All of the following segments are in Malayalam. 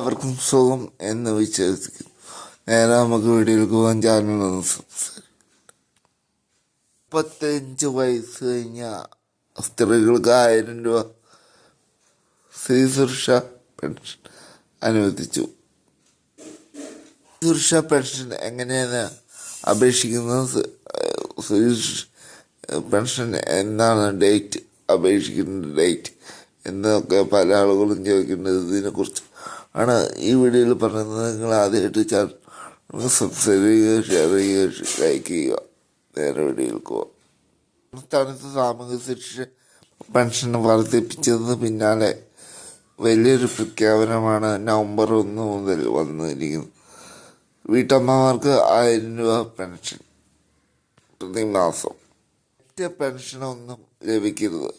അവർക്കും സുഖം എന്ന് വിശ്വസിക്കുന്നു നേരെ നമുക്ക് വീട്ടിൽ പോകാൻ ചാനലൊന്ന് സംസാരിക്കും മുപ്പത്തഞ്ച് വയസ്സ് കഴിഞ്ഞ സ്ത്രീകൾക്ക് ആയിരം രൂപ സ്ത്രീ സുരക്ഷ പെൻഷൻ അനുവദിച്ചു. സുരക്ഷ പെൻഷൻ എങ്ങനെയാണ് അപേക്ഷിക്കുന്നത്? പെൻഷൻ എന്നാണ് ഡേറ്റ് അപേക്ഷിക്കുന്ന ഡേറ്റ് എന്നൊക്കെ പല ആളുകളും ചോദിക്കുന്നത് ഇതിനെക്കുറിച്ച്. ആണ് ഈ വീഡിയോയിൽ പറയുന്നത്. നിങ്ങൾ ആദ്യമായിട്ട് ചാനൽ സബ്സ്ക്രൈബ് ചെയ്യുക ഷെയർ ചെയ്യുക ലൈക്ക് ചെയ്യുക. നേരെ വീഡിയോയിൽ പോവാം. സംസ്ഥാനത്ത് സാമൂഹ്യ സുരക്ഷ പെൻഷൻ വർദ്ധിപ്പിച്ചതിന് പിന്നാലെ വലിയൊരു പ്രഖ്യാപനമാണ് നവംബർ ഒന്ന് മുതൽ വന്നിരിക്കുന്നത്. വീട്ടമ്മമാർക്ക് ആയിരം രൂപ പെൻഷൻ പ്രതിമാസം. പെൻഷനൊന്നും ലഭിക്കരുത്.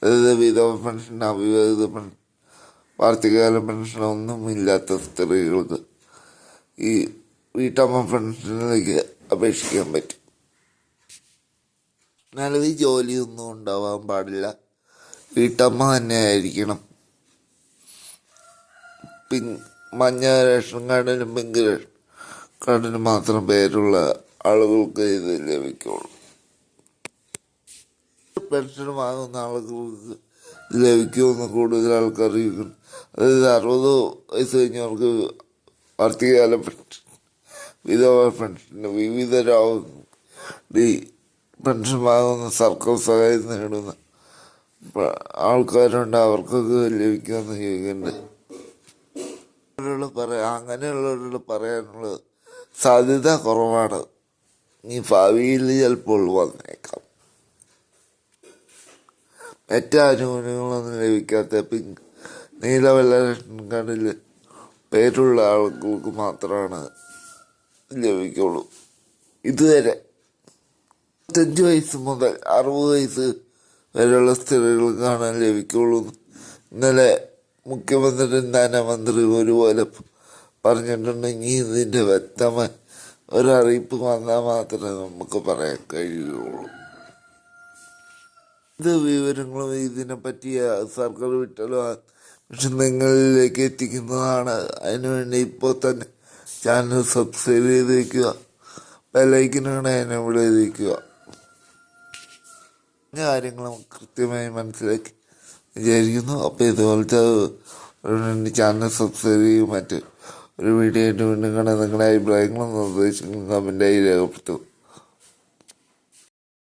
അതായത് വിധവ പെൻഷൻ അവിവാഹിത പെൻഷൻ വാർഷികകാല പെൻഷനൊന്നും ഇല്ലാത്ത സ്ത്രീകൾക്ക് ഈ വീട്ടമ്മ പെൻഷനിലേക്ക് അപേക്ഷിക്കാൻ പറ്റും. നല്ലത് ജോലിയൊന്നും ഉണ്ടാവാൻ പാടില്ല. വീട്ടമ്മ തന്നെ ആയിരിക്കണം. പിൻ മഞ്ഞ റേഷൻ കാർഡിനും പിങ്ക് റേഷൻ കാർഡിനും മാത്രം പേരുള്ള ആളുകൾക്ക് ഇത് ലഭിക്കുള്ളൂ. പെൻഷൻ വാങ്ങുന്ന ആളുകൾക്ക് ലഭിക്കുമെന്ന് കൂടുതൽ ആൾക്കാർ അറുപത് വയസ്സ് കഴിഞ്ഞവർക്ക് വർത്തികാല പെൻഷൻ വിധവ പെൻഷൻ വിവിധ ഈ പെൻഷൻ വാങ്ങുന്ന സർക്കാർ സഹായം നേടുന്ന ആൾക്കാരുണ്ട്. അവർക്കൊക്കെ ലഭിക്കുമെന്ന് ചോദിക്കുന്നുണ്ട് അവരോട് പറയാ അങ്ങനെയുള്ളവരോട് പറയാനുള്ള സാധ്യത കുറവാണ്. ഈ ഭാവിയിൽ ചിലപ്പോൾ വന്നേക്കാം. മറ്റാനുകൂല്യങ്ങളൊന്നും ലഭിക്കാത്ത പിങ്ക് നീല വെള്ള റേഷൻ കാർഡിൽ പേരുള്ള ആളുകൾക്ക് മാത്രമാണ് ലഭിക്കുള്ളൂ. ഇതുവരെ അഞ്ച് വയസ്സ് മുതൽ അറുപത് വയസ്സ് വരെയുള്ള സ്ത്രീകൾക്കാണ് ലഭിക്കുള്ളൂ. ഇന്നലെ മുഖ്യമന്ത്രി ധനമന്ത്രി ഒരുപോലെ പറഞ്ഞിട്ടുണ്ടെങ്കിൽ ഇതിന്റെ വ്യക്തമായ ഒരറിയിപ്പ് വന്നാൽ മാത്രമേ നമുക്ക് പറയാൻ കഴിയുള്ളൂ. ഇത് വിവരങ്ങളും ഇതിനെ പറ്റിയ സർക്കാർ വിട്ടല്ലോ പക്ഷെ നിങ്ങളിലേക്ക് എത്തിക്കുന്നതാണ് അതിനുവേണ്ടി ഇപ്പോൾ തന്നെ ചാനൽ സബ്സ്ക്രൈബ് ചെയ്ത് വയ്ക്കുക ബെലൈക്കിനാണ് എന്നെ ഇവിടെ ചെയ്തിരിക്കുക കാര്യങ്ങളും കൃത്യമായി മനസ്സിലാക്കി വിചാരിക്കുന്നു. അപ്പോൾ ഇതുപോലത്തെ ഒരു ചാനൽ സബ്സ്ക്രൈബ് ചെയ്യും. മറ്റ് ഒരു വീഡിയോ ആയിട്ട് വീണ്ടും കാണാൻ നിങ്ങളുടെ അഭിപ്രായങ്ങളും നിർദ്ദേശങ്ങളും കമന്റായി രേഖപ്പെടുത്തും